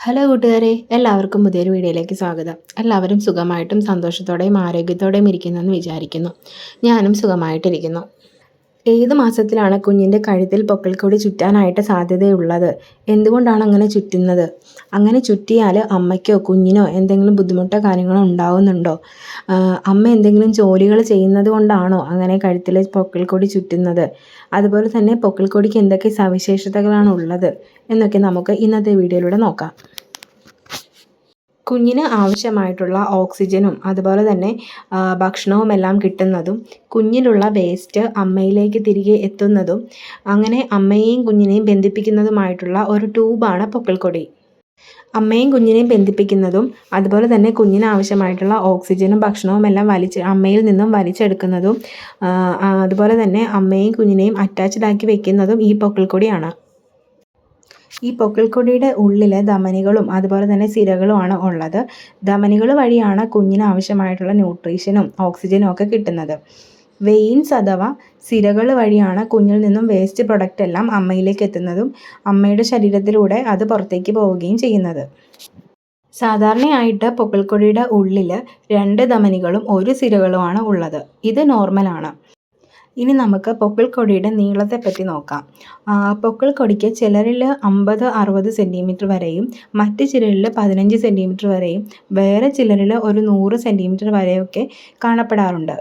Hello കൂട്ടുകാരെ എല്ലാവർക്കും പുതിയൊരു വീഡിയോയിലേക്ക് സ്വാഗതം. എല്ലാവരും സുഖമായിട്ടും സന്തോഷത്തോടെയും ആരോഗ്യത്തോടെയും ഇരിക്കുന്നെന്ന് വിചാരിക്കുന്നു. ഞാനും സുഖമായിട്ടിരിക്കുന്നു. ഏത് മാസത്തിലാണ് കുഞ്ഞിന്റെ കഴുത്തിൽ പൊക്കിൾക്കൊടി ചുറ്റാനായിട്ട് സാധ്യതയുള്ളത്? എന്തുകൊണ്ടാണ് അങ്ങനെ ചുറ്റുന്നത്? അങ്ങനെ ചുറ്റിയാൽ അമ്മയ്ക്കോ കുഞ്ഞിനോ എന്തെങ്കിലും ബുദ്ധിമുട്ടോ കാര്യങ്ങളോ ഉണ്ടാവുന്നുണ്ടോ? അമ്മ എന്തെങ്കിലും ജോലികൾ ചെയ്യുന്നത് കൊണ്ടാണോ അങ്ങനെ കഴുത്തിൽ പൊക്കിൾക്കൊടി ചുറ്റുന്നത്? അതുപോലെ തന്നെ പൊക്കിൾക്കൊടിക്ക് എന്തൊക്കെ സവിശേഷതകളാണ് ഉള്ളത്? എന്നൊക്കെ നമുക്ക് ഇന്നത്തെ വീഡിയോയിലൂടെ നോക്കാം. കുഞ്ഞിന് ആവശ്യമായിട്ടുള്ള ഓക്സിജനും അതുപോലെ തന്നെ ഭക്ഷണവും എല്ലാം കിട്ടുന്നതും കുഞ്ഞിലുള്ള വേസ്റ്റ് അമ്മയിലേക്ക് തിരികെ എത്തുന്നതും അങ്ങനെ അമ്മയെയും കുഞ്ഞിനെയും ബന്ധിപ്പിക്കുന്നതുമായിട്ടുള്ള ഒരു ട്യൂബാണ് പൊക്കിൾക്കൊടി. അമ്മയും കുഞ്ഞിനെയും ബന്ധിപ്പിക്കുന്നതും അതുപോലെ തന്നെ കുഞ്ഞിന് ആവശ്യമായിട്ടുള്ള ഓക്സിജനും ഭക്ഷണവും എല്ലാം വലിച്ച് അമ്മയിൽ നിന്നും വലിച്ചെടുക്കുന്നതും അതുപോലെ തന്നെ അമ്മയും കുഞ്ഞിനെയും അറ്റാച്ച്ഡ് ആക്കി വെക്കുന്നതും ഈ പൊക്കിൾക്കൊടിയാണ്. ഈ പൊക്കിൾക്കൊടിയുടെ ഉള്ളിൽ ധമനികളും അതുപോലെ തന്നെ സിരകളുമാണ് ഉള്ളത്. ധമനികൾ വഴിയാണ് കുഞ്ഞിന് ആവശ്യമായിട്ടുള്ള ന്യൂട്രീഷനും ഓക്സിജനും ഒക്കെ കിട്ടുന്നത്. വെയിൻസ് അഥവാ സിരകൾ വഴിയാണ് കുഞ്ഞിൽ നിന്നും വേസ്റ്റ് പ്രൊഡക്റ്റ് എല്ലാം അമ്മയിലേക്ക് എത്തുന്നതും അമ്മയുടെ ശരീരത്തിലൂടെ അത് പുറത്തേക്ക് പോവുകയും ചെയ്യുന്നത്. സാധാരണയായിട്ട് പൊക്കിൾക്കൊടിയുടെ ഉള്ളിൽ രണ്ട് ധമനികളും ഒരു സിരകളുമാണ് ഉള്ളത്. ഇത് നോർമലാണ്. ഇനി നമുക്ക് പൊക്കിൾക്കൊടിയുടെ നീളത്തെ പറ്റി നോക്കാം പൊക്കിൾക്കൊടിക്ക് ചിലരിൽ അമ്പത് അറുപത് സെന്റിമീറ്റർ വരെയും മറ്റ് ചിലരിൽ പതിനഞ്ച് സെന്റിമീറ്റർ വരെയും വേറെ ചിലരിൽ ഒരു നൂറ് സെന്റിമീറ്റർ വരെയൊക്കെ കാണപ്പെടാറുണ്ട്.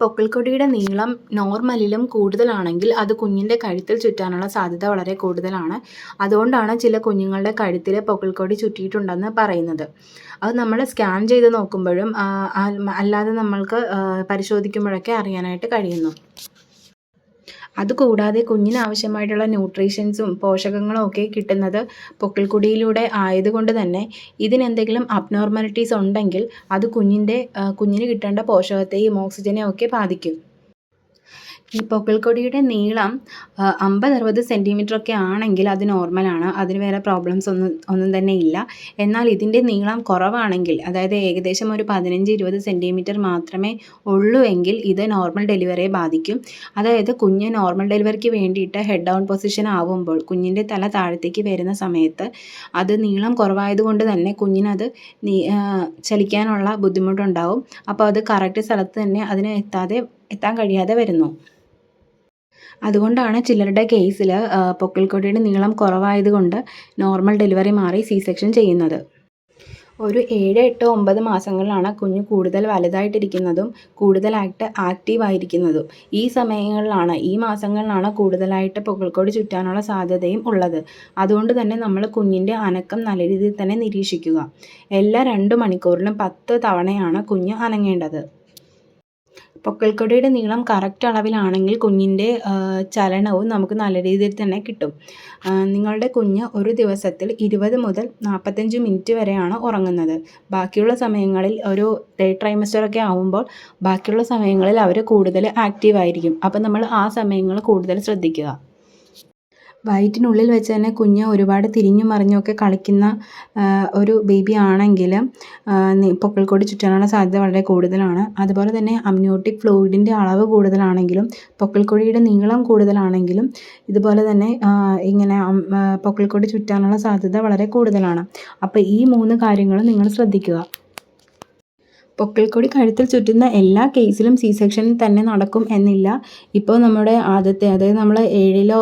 പൊക്കിൾക്കൊടിയുടെ നീളം നോർമലിലും കൂടുതലാണെങ്കിൽ അത് കുഞ്ഞിന്റെ കഴുത്തിൽ ചുറ്റാനുള്ള സാധ്യത വളരെ കൂടുതലാണ്. അതുകൊണ്ടാണ് ചില കുഞ്ഞുങ്ങളുടെ കഴുത്തിൽ പൊക്കിൾക്കൊടി ചുറ്റിയിട്ടുണ്ടെന്ന് പറയുന്നത്. അത് നമ്മൾ സ്കാൻ ചെയ്ത് നോക്കുമ്പോഴും അല്ലാതെ നമ്മൾക്ക് പരിശോധിക്കുമ്പോഴൊക്കെ അറിയാനായിട്ട് കഴിയുന്നു. അതുകൂടാതെ കുഞ്ഞിന് ആവശ്യമായിട്ടുള്ള ന്യൂട്രീഷൻസും പോഷകങ്ങളും ഒക്കെ കിട്ടുന്നത് പൊക്കിൾക്കുടിയിലൂടെ ആയതുകൊണ്ട് തന്നെ ഇതിനെന്തെങ്കിലും അബ്നോർമാലിറ്റീസ് ഉണ്ടെങ്കിൽ അത് കുഞ്ഞിന്റെ കുഞ്ഞിന് കിട്ടേണ്ട പോഷകത്തെയും ഓക്സിജനെയും ഒക്കെ ബാധിക്കും. ഈ പൊക്കിൾക്കൊടിയുടെ നീളം അമ്പത് അറുപത് സെന്റിമീറ്റർ ഒക്കെ ആണെങ്കിൽ അത് നോർമലാണ് അതിന് വേറെ പ്രോബ്ലംസ് ഒന്നും ഒന്നും തന്നെ ഇല്ല. എന്നാൽ ഇതിന്റെ നീളം കുറവാണെങ്കിൽ അതായത് ഏകദേശം ഒരു പതിനഞ്ച് ഇരുപത് സെന്റിമീറ്റർ മാത്രമേ ഉള്ളൂ എങ്കിൽ ഇത് നോർമൽ ഡെലിവറിയെ ബാധിക്കും. അതായത് കുഞ്ഞ് നോർമൽ ഡെലിവറിക്ക് വേണ്ടിയിട്ട് ഹെഡ് ഡൗൺ പൊസിഷൻ ആവുമ്പോൾ കുഞ്ഞിന്റെ തല താഴത്തേക്ക് വരുന്ന സമയത്ത് അത് നീളം കുറവായതുകൊണ്ട് തന്നെ കുഞ്ഞിനത് ചലിക്കാനുള്ള ബുദ്ധിമുട്ടുണ്ടാവും. അപ്പോൾ അത് കറക്റ്റ് സ്ഥലത്ത് തന്നെ അതിന് എത്താതെ എത്താൻ കഴിയാതെ വരുന്നു. അതുകൊണ്ടാണ് ചിലരുടെ കേസിൽ പൊക്കിൾക്കൊടിയുടെ നീളം കുറവായതുകൊണ്ട് നോർമൽ ഡെലിവറി മാറി സി സെക്ഷൻ ചെയ്യുന്നത്. ഒരു ഏഴ് എട്ട് ഒമ്പത് മാസങ്ങളിലാണ് കുഞ്ഞ് കൂടുതൽ വലുതായിട്ടിരിക്കുന്നതും കൂടുതലായിട്ട് ആക്റ്റീവ് ആയിരിക്കുന്നതും ഈ സമയങ്ങളിലാണ് ഈ മാസങ്ങളിലാണ് കൂടുതലായിട്ട് പൊക്കിൾക്കോട് ചുറ്റാനുള്ള സാധ്യതയും ഉള്ളത്. അതുകൊണ്ട് തന്നെ നമ്മൾ കുഞ്ഞിന്റെ അനക്കം നല്ല രീതിയിൽ തന്നെ നിരീക്ഷിക്കുക. എല്ലാ രണ്ട് മണിക്കൂറിലും പത്ത് തവണയാണ് കുഞ്ഞ് അനങ്ങേണ്ടത്. പൊക്കിൾക്കൊടിയുടെ നീളം കറക്റ്റ് അളവിലാണെങ്കിൽ കുഞ്ഞിന്റെ ചലനവും നമുക്ക് നല്ല രീതിയിൽ തന്നെ കിട്ടും. നിങ്ങളുടെ കുഞ്ഞ് ഒരു ദിവസത്തിൽ ഇരുപത് മുതൽ നാൽപ്പത്തഞ്ച് മിനിറ്റ് വരെയാണ് ഉറങ്ങുന്നത്. ബാക്കിയുള്ള സമയങ്ങളിൽ ഒരു ഡേ ട്രൈമസ്റ്റർ ഒക്കെ ആവുമ്പോൾ ബാക്കിയുള്ള സമയങ്ങളിൽ അവർ കൂടുതൽ ആക്റ്റീവ് ആയിരിക്കും. അപ്പോൾ നമ്മൾ ആ സമയങ്ങൾ കൂടുതൽ ശ്രദ്ധിക്കുക. വയറ്റിനുള്ളിൽ വെച്ച് തന്നെ കുഞ്ഞ് ഒരുപാട് തിരിഞ്ഞും മറിഞ്ഞുമൊക്കെ കളിക്കുന്ന ഒരു ബേബി ആണെങ്കിൽ പൊക്കിൾക്കൊടി ചുറ്റാനുള്ള സാധ്യത വളരെ കൂടുതലാണ്. അതുപോലെ തന്നെ അമ്നിയോട്ടിക് ഫ്ലൂയിഡിന്റെ അളവ് കൂടുതലാണെങ്കിലും പൊക്കിൾക്കൊടിയുടെ നീളം കൂടുതലാണെങ്കിലും ഇതുപോലെ തന്നെ ഇങ്ങനെ പൊക്കിൾക്കൊടി ചുറ്റാനുള്ള സാധ്യത വളരെ കൂടുതലാണ്. അപ്പോൾ ഈ മൂന്ന് കാര്യങ്ങളും നിങ്ങൾ ശ്രദ്ധിക്കുക. പൊക്കിൾക്കൊടി കഴുത്തിൽ ചുറ്റുന്ന എല്ലാ കേസിലും സി സെക്ഷൻ തന്നെ നടക്കും എന്നില്ല. ഇപ്പോൾ നമ്മുടെ ആദ്യത്തെ അതായത് നമ്മൾ ഏഴിലോ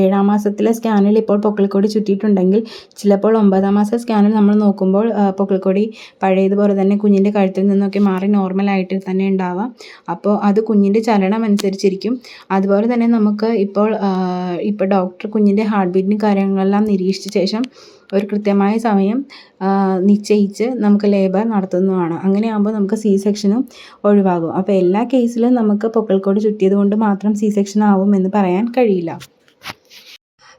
ഏഴാം മാസത്തിലെ സ്കാനിൽ ഇപ്പോൾ പൊക്കിൾക്കൊടി ചുറ്റിയിട്ടുണ്ടെങ്കിൽ ചിലപ്പോൾ ഒമ്പതാം മാസ സ്കാനിൽ നമ്മൾ നോക്കുമ്പോൾ പൊക്കിൾക്കൊടി പഴയതുപോലെ തന്നെ കുഞ്ഞിന്റെ കഴുത്തിൽ നിന്നൊക്കെ മാറി നോർമലായിട്ട് തന്നെ ഉണ്ടാവാം. അപ്പോൾ അത് കുഞ്ഞിന്റെ ചലനം അനുസരിച്ചിരിക്കും. അതുപോലെ തന്നെ നമുക്ക് ഇപ്പോൾ ഇപ്പോൾ ഡോക്ടർ കുഞ്ഞിന്റെ ഹാർട്ട് ബീറ്റിന് കാര്യങ്ങളെല്ലാം നിരീക്ഷിച്ച ശേഷം ഒരു കൃത്യമായ സമയം നിശ്ചയിച്ച് നമുക്ക് ലേബർ നടത്തുന്നതാണ്. അങ്ങനെയാകുമ്പോൾ നമുക്ക് സി സെക്ഷനും ഒഴിവാകും. അപ്പോൾ എല്ലാ കേസിലും നമുക്ക് പൊക്കൾക്കോട് ചുറ്റിയത് കൊണ്ട് മാത്രം സി സെക്ഷൻ ആവും എന്ന് പറയാൻ കഴിയില്ല.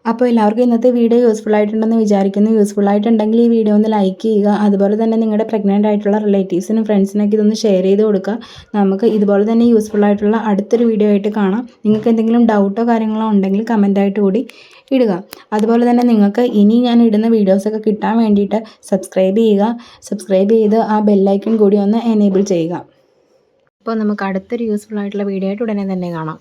അപ്പോൾ എല്ലാവർക്കും ഇന്നത്തെ വീഡിയോ യൂസ്ഫുൾ ആയിട്ടുണ്ടെന്ന് വിചാരിക്കുന്നു. യൂസ്ഫുൾ ആയിട്ടുണ്ടെങ്കിൽ ഈ വീഡിയോ ഒന്ന് ലൈക്ക് ചെയ്യുക. അതുപോലെ തന്നെ നിങ്ങളുടെ പ്രഗ്നന്റ് ആയിട്ടുള്ള റിലേറ്റീവ്സിനും ഫ്രണ്ട്സിനൊക്കെ ഇതൊന്ന് ഷെയർ ചെയ്ത് കൊടുക്കുക. നമുക്ക് ഇതുപോലെ തന്നെ യൂസ്ഫുൾ ആയിട്ടുള്ള അടുത്തൊരു വീഡിയോ ആയിട്ട് കാണാം. നിങ്ങൾക്ക് എന്തെങ്കിലും ഡൗട്ടോ കാര്യങ്ങളോ ഉണ്ടെങ്കിൽ കമന്റായിട്ട് കൂടി ഇടുക. അതുപോലെ തന്നെ നിങ്ങൾക്ക് ഇനി ഞാൻ ഇടുന്ന വീഡിയോസൊക്കെ കിട്ടാൻ വേണ്ടിയിട്ട് സബ്സ്ക്രൈബ് ചെയ്യുക. സബ്സ്ക്രൈബ് ചെയ്ത് ആ ബെല്ലൈക്കൺ കൂടി ഒന്ന് എനേബിൾ ചെയ്യുക. അപ്പോൾ നമുക്ക് അടുത്തൊരു യൂസ്ഫുൾ ആയിട്ടുള്ള വീഡിയോ ആയിട്ട് ഉടനെ തന്നെ കാണാം.